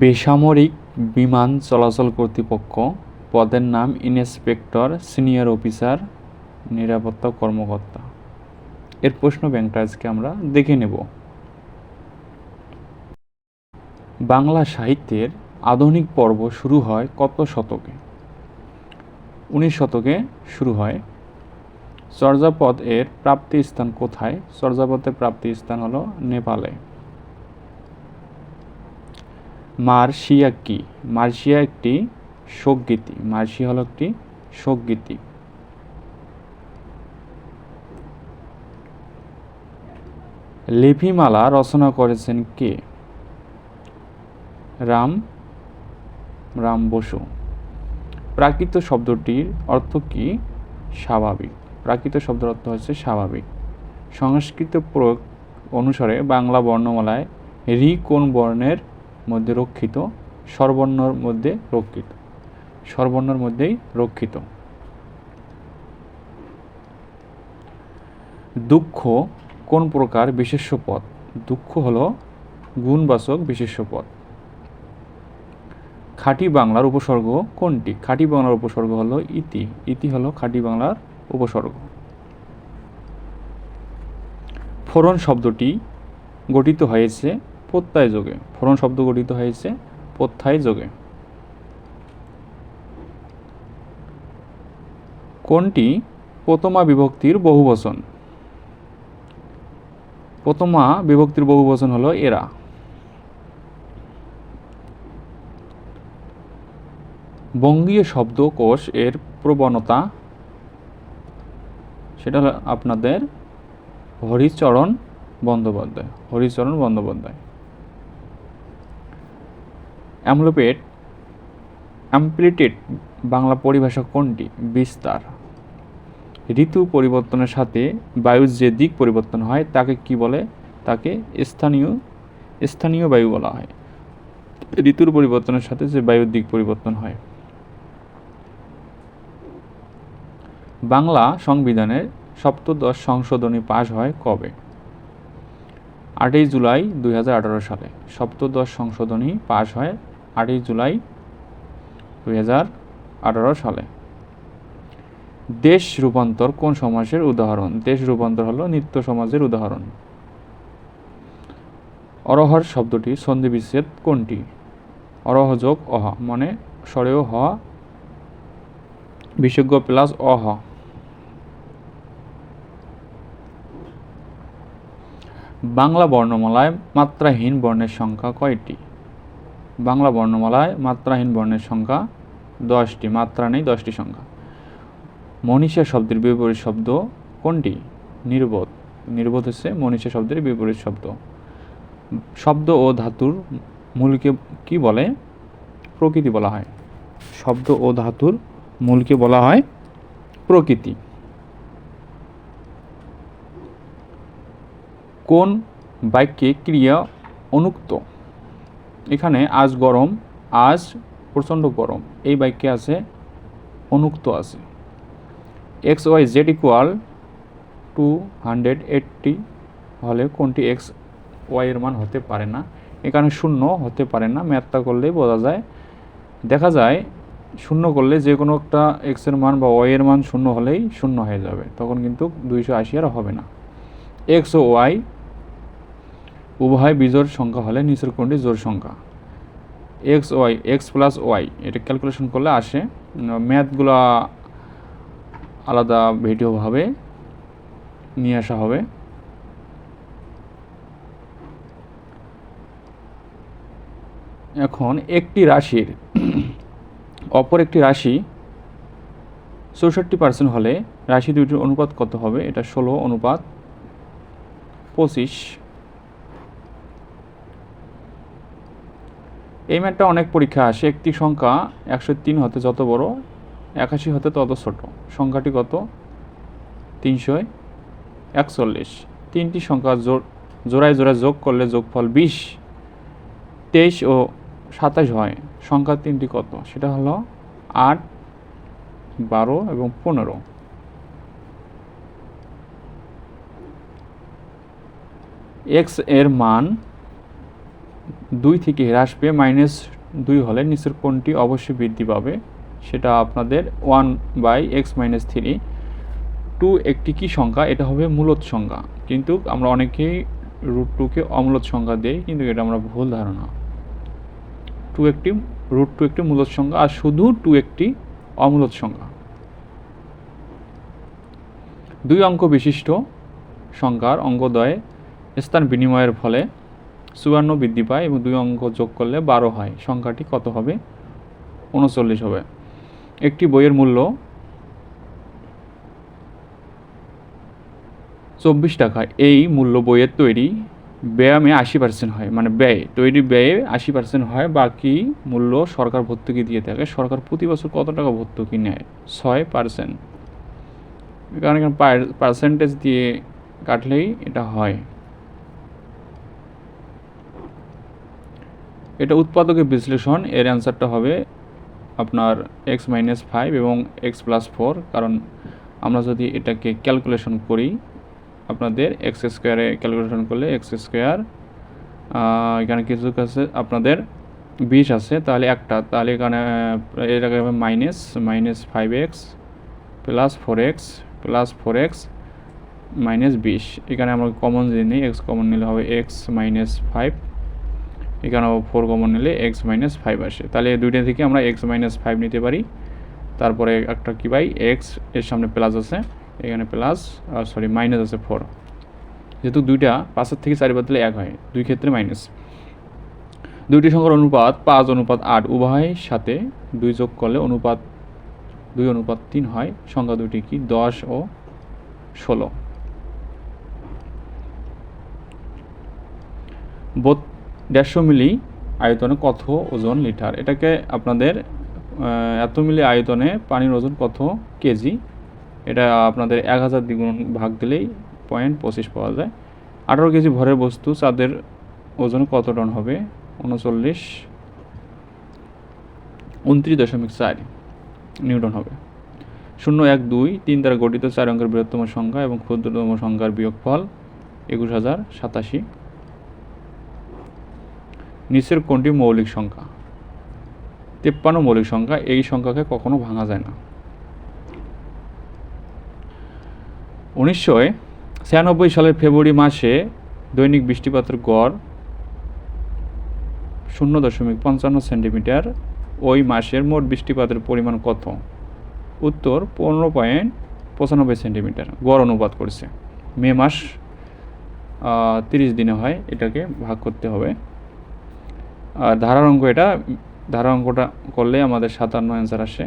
বেসামরিক বিমান চলাচল কর্তৃপক্ষ পদের নাম ইন্সপেক্টর, সিনিয়র অফিসার, নিরাপত্তা কর্মকর্তা। এর প্রশ্ন ব্যাংকটা আজকে আমরা দেখে নেব। বাংলা সাহিত্যের আধুনিক পর্ব শুরু হয় কত শতকে? উনিশ শতকে শুরু হয়। চর্যাপদ এর প্রাপ্তি স্থান কোথায়? চর্যাপদের প্রাপ্তি স্থান হলো নেপালে। মার্শিয়া কি মার্শিয়া একটি শোকগীতি মার্শিয়া হলো একটি শোকগীতি লিপিমালা রচনা করেছেন কে? রাম রাম বসু। প্রাকৃত শব্দটির অর্থ কি? স্বাভাবিক। প্রাকৃত শব্দের অর্থ হচ্ছে স্বাভাবিক। সংস্কৃত প্রয়োগ অনুসারে বাংলা বর্ণমালায় রি কোন বর্ণের মধ্যে রক্ষিত স্বরবর্ণর মধ্যে রক্ষিত। স্বরবর্ণর মধ্যেই রক্ষিত। দুঃখ কোন প্রকার বিশেষ্য পদ দুঃখ হলো গুণবাচক বিশেষ্য পদ খাঁটি বাংলার উপসর্গ কোনটি? খাঁটি বাংলার উপসর্গ হলো ইতি। ইতি হলো খাঁটি বাংলার উপসর্গ। ফোরন শব্দটি গঠিত হয়েছে প্রত্যয় যোগে ফোরন শব্দ গঠিত হয়েছে, প্রত্যয় যোগে। কোনটি? প্রথমা বিভক্তির বহুবচন। প্রথমা বিভক্তির বহুবচন হলো এরা। বঙ্গীয় শব্দকোষ এর প্রবণতা, সেটা হলো আপনাদের হরিচরণ বন্দ্যোপাধ্যায় হরিচরণ বন্দ্যোপাধ্যায়। অ্যামলোপেট অ্যাম্প্লিটেড বাংলা পরিভাষা কোনটি? বিস্তার। ঋতু পরিবর্তনের সাথে বায়ুর যে দিক পরিবর্তন হয়, তাকে কি বলে? তাকে স্থানীয় স্থানীয় বায়ু বলা হয়। ঋতুর পরিবর্তনের সাথে যে বায়ুর দিক পরিবর্তন হয়। বাংলা সংবিধানের সপ্তদশ সংশোধনী পাশ হয় কবে? আটই জুলাই দুই হাজার আঠারো সালে। সপ্তদশ সংশোধনী পাশ হয় আটই জুলাই দুই হাজার আঠারো সালে। দেশ রূপান্তর কোন সমাজের উদাহরণ? দেশ রূপান্তর হলো নিত্য সমাজের উদাহরণ। অরহর শব্দটি সন্ধি বিচ্ছেদ কোনটি? অরহযোগ অহ মানে স্বরেও হ, বিশেজ্ঞ প্লাস অহ। বাংলা বর্ণমালায় মাত্রাহীন বর্ণের সংখ্যা কয়টি? বাংলা বর্ণমালায় মাত্রাহীন বর্ণের সংখ্যা দশটি, মাত্রা নেই দশটি সংখ্যা। মনীষা শব্দের বিপরীত শব্দ কোনটি? নির্বোধ। নির্বোধ হচ্ছে মনীষা শব্দের বিপরীত শব্দ। শব্দ ও ধাতুর মূলকে কি বলে? প্রকৃতি বলা হয়। শব্দ ও ধাতুর মূলকে বলা হয় প্রকৃতি। কোন বাক্যে ক্রিয়া অনুক্ত? এখানে আজ গরম, আজ প্রচণ্ড গরম। এই বাক্যে আছে, অনুক্ত আছে। X Y Z equal to hundred eighty হলে কোনটি এক্স ওয়াই এর মান হতে পারে না? এখানে শূন্য হতে পারে না ম্যাথটা করলেই বোঝা যায়। দেখা যায়, শূন্য করলে যে কোনো একটা এক্সের মান বা ওয়াই এর মান শূন্য হলেই শূন্য হয়ে যাবে, তখন কিন্তু দুইশো আশি আর হবে না। এক্স ও ওয়াই উভয় বিজোড় সংখ্যা হলে নিচের কোনটি? জোর সংখ্যা। X Y X plus Y এটা ক্যালকুলেশন করলে আসে ম্যাথগুলো আলাদা ভিডিওভাবে নিয়ে আসা হবে। এখন একটি রাশির, অপর একটি রাশি চৌষট্টি পার্সেন্ট হলে রাশি দুইটির অনুপাত কত হবে? এটা ষোলো অনুপাত পঁচিশ। এই ম্যাটটা অনেক পরীক্ষা, আসে একটি সংখ্যা একশো তিন হতে যত বড়, একাশি হতে তত ছোট। সংখ্যাটি কত? তিনশো একচল্লিশ। তিনটি সংখ্যা জোড়ায় জোড়ায় যোগ করলে যোগফল বিশ, তেইশ ও সাতাশ হয়। সংখ্যা তিনটি কত? সেটা হলো আট, বারো এবং পনেরো। এক্সের মান দুই থেকে হ্রাস পেয়ে মাইনাস দুই হলে নিচের কোনটি অবশ্যই বৃদ্ধি পাবে। সেটা আপনাদের one by X minus three two একটি কি সংখ্যা? এটা হবে মূলত সংখ্যা। কিন্তু আমরা অনেকেই রুট টুকে অমূলত সংখ্যা দেই, কিন্তু এটা আমরা ভুল ধারণা। টু একটি রুট টু একটি মূলত সংখ্যা, আর শুধু টু একটি অমূলত সংখ্যা। দুই অঙ্ক বিশিষ্ট সংখ্যার অঙ্কদ্বয়ে স্থান বিনিময়ের ফলে চুয়ান্ন বৃদ্ধি পায় এবং দুই অঙ্ক যোগ করলে বারো হয়। সংখ্যাটি কত হবে? উনচল্লিশ হবে। একটি বইয়ের মূল্য চব্বিশ টাকা। এই মূল্য বইয়ের তৈরি ব্যায়ামে আশি পার্সেন্ট হয়। মানে ব্যয়, তৈরি ব্যয়ে আশি পার্সেন্ট হয়। বাকি মূল্য সরকার ভর্তুকি দিয়ে থাকে। সরকার প্রতি বছর কত টাকা ভর্তুকি নেয়? ছয় পার্সেন্ট কারণ এখানে পার্সেন্টেজ দিয়ে কাটলেই এটা হয়। এটা উৎপাদকের বিশ্লেষণ, এর অ্যান্সারটা হবে আপনার এক্স মাইনাস ফাইভ এবং এক্স প্লাস ফোর কারণ আমরা যদি এটাকে ক্যালকুলেশন করি, আপনাদের এক্স স্কোয়ারে ক্যালকুলেশন করলে এক্স স্কোয়ার এখানে কিছু কাছে আপনাদের বিশ আছে, তাহলে একটা, তাহলে এখানে এটাকে হবে minus minus five X plus four X plus four X minus বিশ। এখানে আমরা কমন যদি নিই এক্স কমন নিলে হবে এক্স মাইনাস ফাইভ এখানে ফোর কমন নিলে এক্স মাইনাস ফাইভ আসে। তাহলে দুইটা থেকে আমরা এক্স মাইনাস ফাইভ নিতে পারি। তারপরে একটা কী পাই? এক্সের সামনে প্লাস আছে। এখানে প্লাস আর সরি মাইনাস আছে ফোর যেহেতু দুইটা পাঁচের থেকে চারি বাদ দিলে এক হয়, দুই ক্ষেত্রে মাইনাস দুইটি সংখ্যার অনুপাত পাঁচ, অনুপাত আট উভয়ের সাথে দুই যোগ করলে অনুপাত দুই, অনুপাত তিন হয়। সংখ্যা দুটি কি? দশ ও ষোলো। দেড়শো মিলি আয়তনে কত ওজন লিটার? এটাকে আপনাদের এত মিলি আয়তনে পানির ওজন কত কেজি? এটা আপনাদের এক হাজার দ্বিগুণ ভাগ দিলেই পয়েন্ট পঁচিশ পাওয়া যায়। আঠারো কেজি ভরের বস্তু, চাঁদের ওজন কত টন হবে? উনচল্লিশ, উনত্রিশ দশমিক চার নিউটন হবে। শূন্য এক দুই, তিন দ্বারা গঠিত চার অঙ্কের বৃহত্তম সংখ্যা এবং ক্ষুদ্রতম সংখ্যার বিয়োগফল একুশ হাজার সাতাশি। নিচের কোনটি মৌলিক সংখ্যা? তেপ্পান্ন মৌলিক সংখ্যা, এই সংখ্যাকে কখনো ভাঙা যায় না। উনিশশো ছিয়ানব্বই সালের ফেব্রুয়ারি মাসে দৈনিক বৃষ্টিপাতের গড় শূন্য দশমিক পঞ্চান্ন সেন্টিমিটার। ওই মাসের মোট বৃষ্টিপাতের পরিমাণ কত? উত্তর, পনেরো পয়েন্ট পঁচানব্বই সেন্টিমিটার। গড় অনুপাত করছে। মে মাস তিরিশ দিনে হয়, এটাকে ভাগ করতে হবে। ধারার অঙ্ক এটা। ধারার অঙ্কটা করলে আমাদের সাতান্ন অ্যান্সার আসে।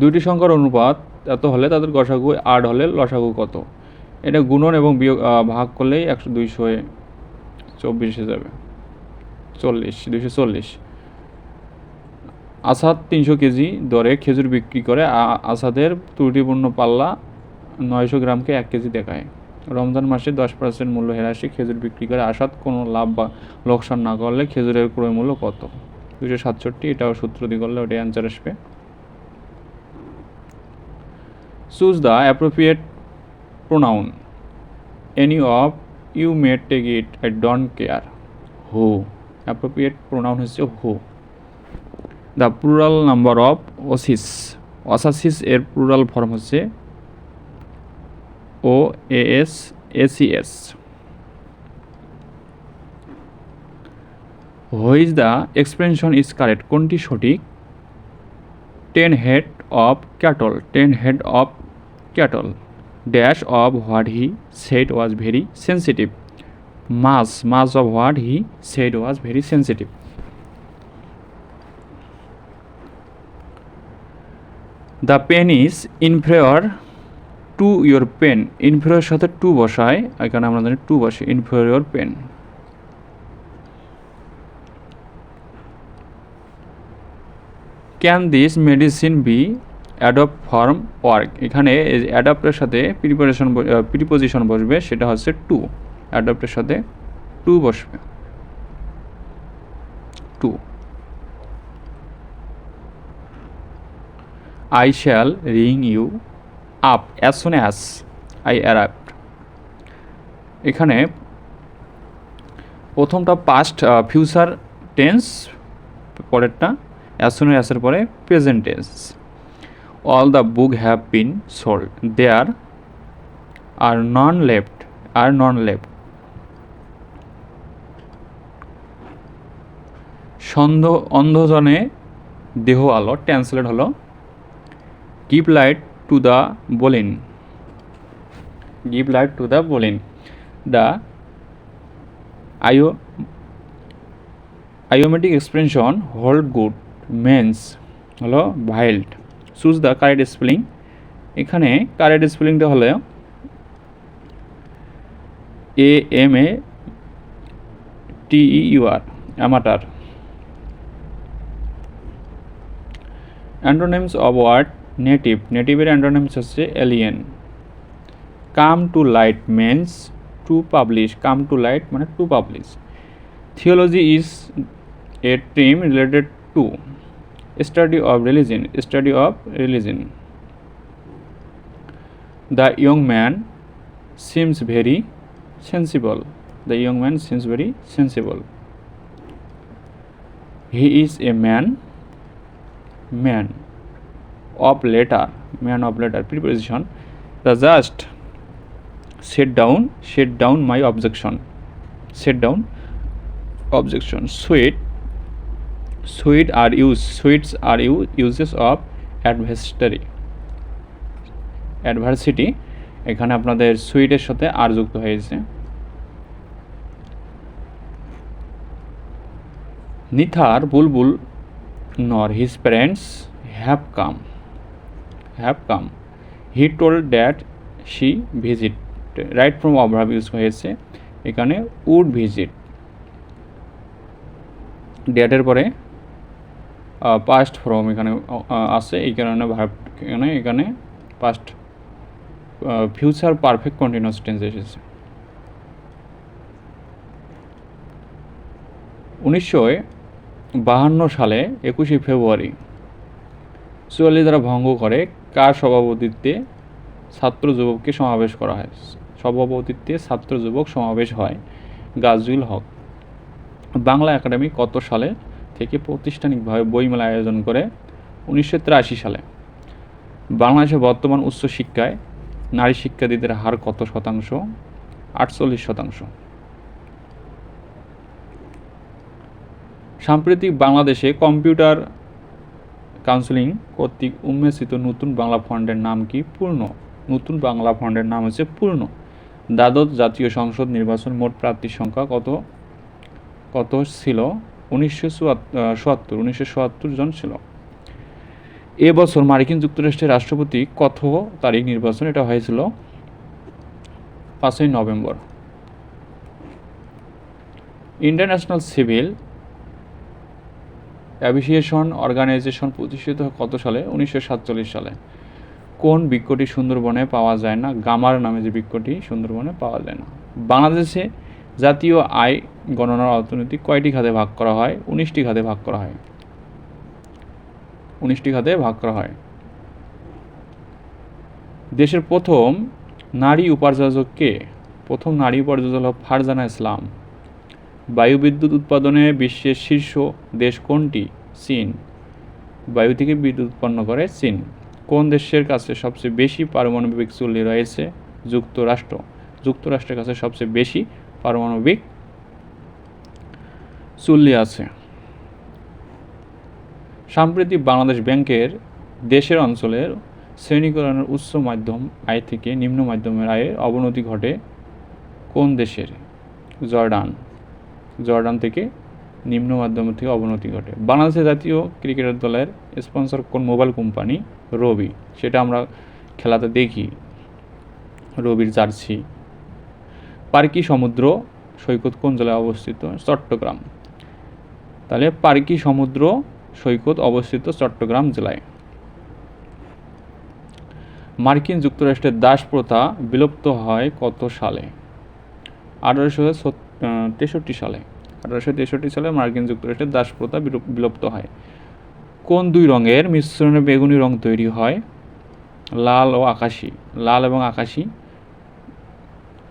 দুইটি সংখ্যার অনুপাত এত হলে তাদের গসাগু আট হলে লসাগু কত? এটা গুণন এবং বিয়োগ ভাগ করলেই একশো দুইশো চব্বিশে যাবে। চল্লিশ, দুইশো চল্লিশ। আসাদ তিনশো কেজি দরে খেজুর বিক্রি করে আসাদের ত্রুটিপূর্ণ পাল্লা নয়শো গ্রামকে এক কেজি দেখায়। রমজান মাসে দশ পার্সেন্ট মূল্য হেরাসে খেজুর বিক্রি করে। আসাদ, কোনো লাভ বা লোকসান না করলে খেজুরের ক্রয় মূল্য কত? দুশো সাতষট্টি, এটাও সূত্র দিয়ে করলে ওটাই অ্যান্সার আসবে। Choose the appropriate pronoun any of you may take it I don't care who appropriate pronoun হচ্ছে who the plural number of oasis oasis এর প্লুরাল ফর্ম হচ্ছে O S ACS which the expression is correct কোনটি সঠিক? Ten head of cattle ten head of cattle dash of what he said was very sensitive mass mass of what he said was very sensitive the pen is inferior to your pen inferior সাথে to বসায়, এখানে আমরা জানি to বসে inferior pen can this medicine be adopt form work এখানে অ্যাডাপ্টের সাথে preparation preposition বসবে, সেটা হচ্ছে টু অ্যাডপ্টের সাথে টু বসবে। To I shall ring you up as soon as I অ্যারাপ্ট এখানে প্রথমটা পাস্ট ফিউচার টেন্স পরেরটা অ্যাজ সুন অ্যাসের পরে present tense all the book have been sold there are none left are none left সন্ধ, অন্ধজনে দেহ আলো translate হলো keep light to the blind give light to the blind the IO idiomatic expression hold good means হলো valid choose the correct spelling এখানে correct স্পেলিংটা হলো A M A T U R amateur antonyms of word native, নেটিভের antonyms হচ্ছে alien. Come to light means, to publish, come to light মানে to publish. Theology is a term related to study of religion study of religion the young man seems very sensible. The young man seems very sensible. He is a man man. Of letter man of letter preposition the just set down set down my objection set down objection sweet sweet are used sweets are uses of adversary adversity এখানে আপনাদের সুইটের সাথে আর যুক্ত হয়েছে neither Bulbul nor his parents have come have come. He told that she visit, right from অভাব use হয়েছে, এখানে would visit ডেটের পরে পাস্ট ফ্রম এখানে আছে এই কারণে এখানে এখানে past future perfect continuous tense এসেছে। উনিশশো বাহান্ন সালে একুশে ফেব্রুয়ারি, চুয়াল্লিশ দ্বারা ভঙ্গ করে কার সভাপতিত্বে ছাত্র যুবককে সমাবেশ করা হয়? সভাপতিত্বে ছাত্র যুবক সমাবেশ হয় গাজুল হক। বাংলা একাডেমি কত সালে থেকে প্রাতিষ্ঠানিকভাবে বইমেলা আয়োজন করে? উনিশশো তিরাশি সালে। বাংলাদেশে বর্তমান উচ্চ শিক্ষায় নারী শিক্ষার্থীদের হার কত শতাংশ? আটচল্লিশ শতাংশ। সাম্প্রতিক বাংলাদেশে কম্পিউটার কাউন্সিলিং কর্তৃক উন্মেষিত নতুন বাংলা ফান্ডের নাম কি পূর্ণ? নতুন বাংলা ফান্ডের নাম হচ্ছে পূর্ণ। দ্বাদশ জাতীয় সংসদ নির্বাচন মোট প্রার্থীর সংখ্যা কত? কত ছিল? উনিশশো চুয়াত্তর উনিশশো জন ছিল। এবছর মার্কিন যুক্তরাষ্ট্রের রাষ্ট্রপতি কত তারিখ নির্বাচন? এটা হয়েছিল পাঁচই November. International Civil Aviation Organization প্রতিষ্ঠিত কত সালে? উনিশশো সাতচল্লিশ সালে। কোন বৃক্ষটি সুন্দরবনে পাওয়া যায় না? গামার নামে যে বৃক্ষটি সুন্দরবনে পাওয়া যায় না। বাংলাদেশে জাতীয় আয় গণনার অর্থনীতি কয়টি খাতে ভাগ করা হয়? উনিশটি খাতে ভাগ করা হয়। উনিশটি খাতে ভাগ করা হয়। দেশের প্রথম নারী উপার্জক কে? প্রথম নারী উপার্জক হল ফারজানা ইসলাম। বায়ু বিদ্যুৎ উৎপাদনে বিশ্বের শীর্ষ দেশ কোনটি? চীন। বায়ু থেকে বিদ্যুৎ উৎপন্ন করে চীন। কোন দেশের কাছে সবচেয়ে বেশি পারমাণবিক চুল্লি রয়েছে? যুক্তরাষ্ট্র। যুক্তরাষ্ট্রের কাছে সবচেয়ে বেশি পারমাণবিক চুল্লি আছে। সাম্প্রতিক বাংলাদেশ ব্যাংকের দেশের অঞ্চলের শ্রেণীকরণের উচ্চ মাধ্যম আয় থেকে নিম্ন মাধ্যমের আয়ের অবনতি ঘটে কোন দেশের? জর্ডান। জর্ডান থেকে নিম্ন মাধ্যম থেকে অবনতি ঘটে। বাংলাদেশের জাতীয় ক্রিকেটার দলের স্পন্সর কোন মোবাইল কোম্পানি? রবি। সেটা আমরা খেলাতে দেখি। রবির জার্সি। পার্কি সমুদ্র, সৈকত কোন জেলায় অবস্থিত? চট্টগ্রাম। তাহলে পার্কি সমুদ্র, সৈকত অবস্থিত চট্টগ্রাম জেলায়। মার্কিন যুক্তরাষ্ট্রের দাস প্রথা বিলুপ্ত হয় কত সালে? আঠারোশো তেষট্টি সালে, আঠারোশো তেষট্টি সালে মার্কিন যুক্তরাষ্ট্রের দাস প্রথা বিলুপ- বিলুপ্ত হয়। কোন দুই রঙের মিশ্রণে বেগুনি রং তৈরি হয়? লাল ও আকাশি। লাল এবং আকাশি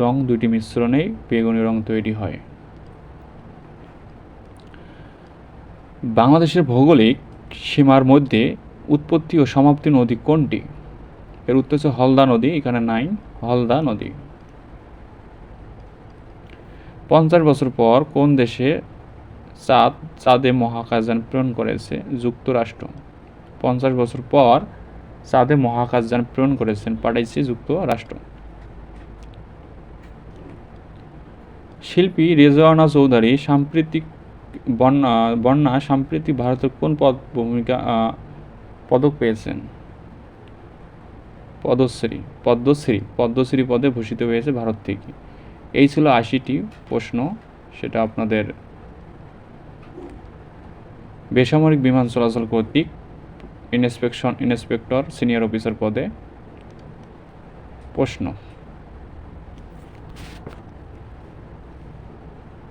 রং দুটি মিশ্রণেই বেগুনি রং তৈরি হয়। বাংলাদেশের ভৌগোলিক সীমার মধ্যে উৎপত্তি ও সমাপ্তি নদী কোনটি? এর উত্তর হচ্ছে হলদা নদী, এখানে নাই, হলদা নদী। পঞ্চাশ বছর পর কোন দেশে চাঁদ, চাঁদে মহাকাশযান প্রেরণ করেছে? যুক্তরাষ্ট্র। পঞ্চাশ বছর পর চাঁদে মহাকাশযান প্রেরণ করেছেন, পাঠাইছে যুক্তরাষ্ট্র। শিল্পী রেজওয়ানা চৌধুরী সাম্প্রতিক বন্যা বন্যা সাম্প্রতিক ভারতের কোন পদ ভূমিকা পদক পেয়েছেন? পদ্মশ্রী পদ্মশ্রী পদ্মশ্রী পদে ভূষিত হয়েছে ভারত থেকে। এই ছিল আশিটি প্রশ্ন, সেটা আপনাদের বেসামরিক বিমান চলাচল কর্তৃক ইন্সপেকশন, ইন্সপেক্টর, সিনিয়র অফিসার পদে প্রশ্ন।